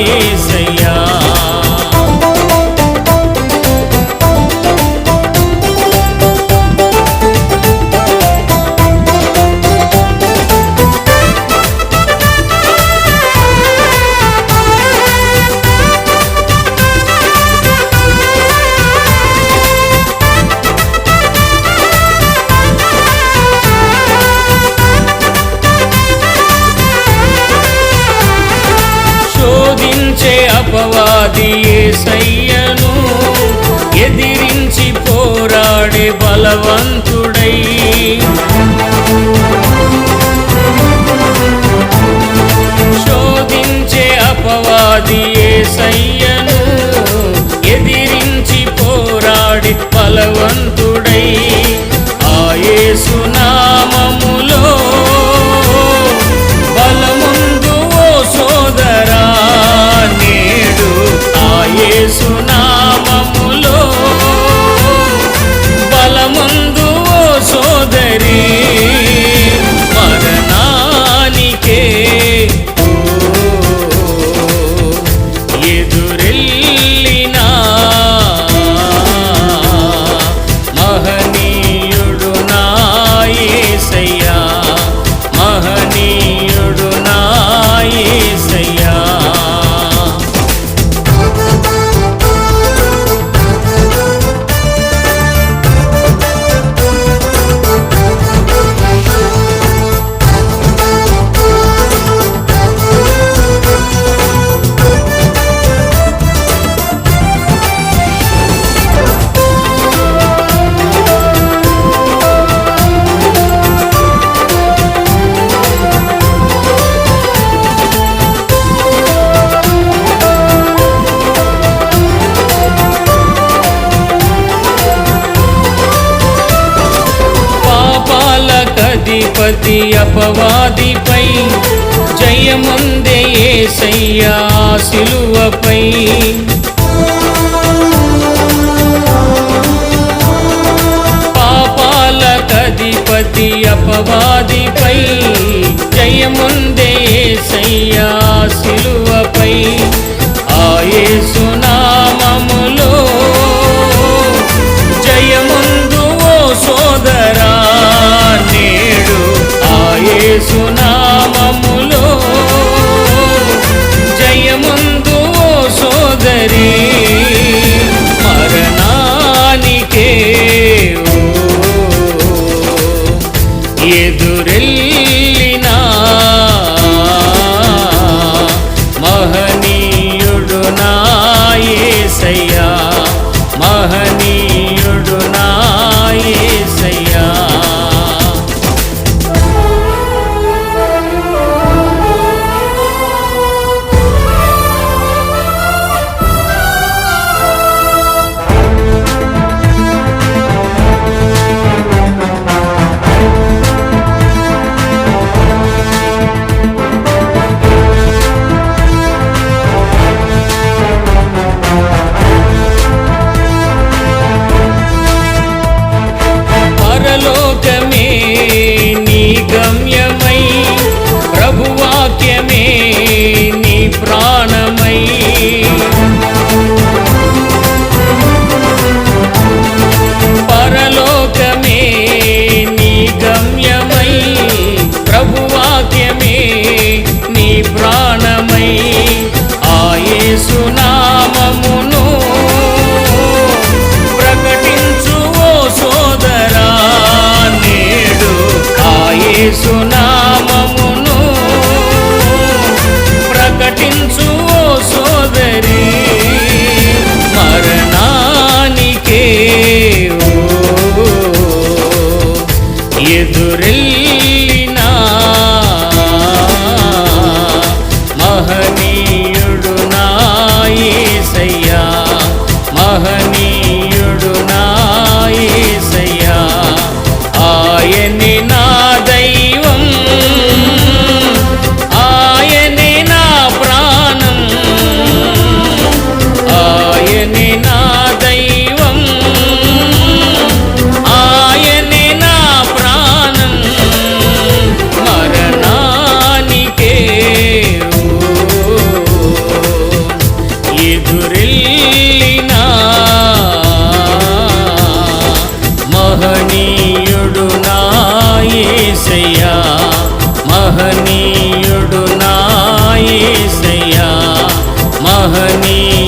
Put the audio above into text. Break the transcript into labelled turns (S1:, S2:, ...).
S1: நீ అపవాది సయ్యను ఎదిరించి పోరాడే బలవంతుడై. శోధించే అపవాది సయ్య అధిపతి అపవాదిపై జయముందే ఏసయ్యా సిలువపై. పాపాల అధిపతి అపవాదిపై జయముందే ఏసయ్యా సిలువపై. ఆయేసునా Jesus. ఎదురెల్లినా మహనీయుడు నాయసయ్యా మహనీయుడు నాయసయ్యా మహనీయుడు